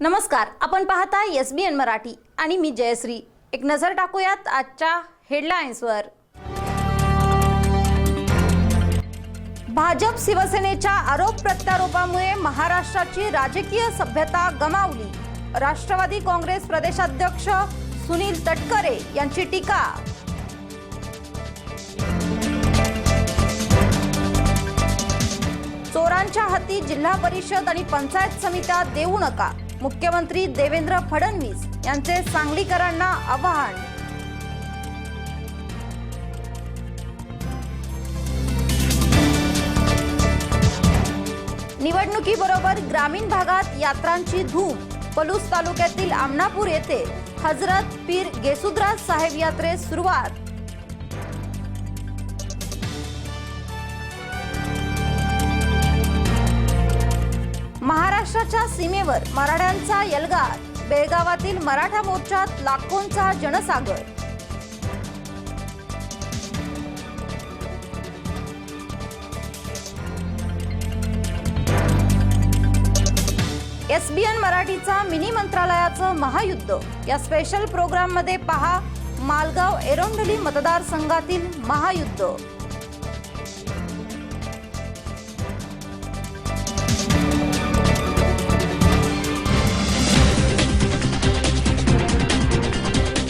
नमस्कार आपण पाहता एस बी एन मराठी आणि मी जयश्री. एक नजर टाकूयात आजच्या हेडलाईन्सवर भाजप शिवसेनेच्या आरोप प्रत्यारोपामुळे महाराष्ट्राची राजकीय सभ्यता गमावली. राष्ट्रवादी काँग्रेस प्रदेशाध्यक्ष सुनील तटकरे यांची टीका. चोरांच्या हाती जिल्हा परिषद आणि पंचायत समित्या देऊ नका. मुख्यमंत्री देवेंद्र फडणवीस यांचे सांगलीकरांना आवाहन. निवडणुकीबरोबर ग्रामीण भागात यात्रांची धूम. पलूस तालुक्यातील आमनापूर येथे हजरत पीर गेसुद्राज साहेब यात्रेस सुरुवात. महाराष्ट्राच्या सीमेवर मराठ्यांचा यलगार बेळगावातील मराठा मोर्चात लाखोंचा जनसागर. एस बी एन मराठीचा मिनी मंत्रालयाचं महायुद्ध. या स्पेशल प्रोग्राममध्ये पहा मालगाव एरोंडली मतदारसंघातील महायुद्ध.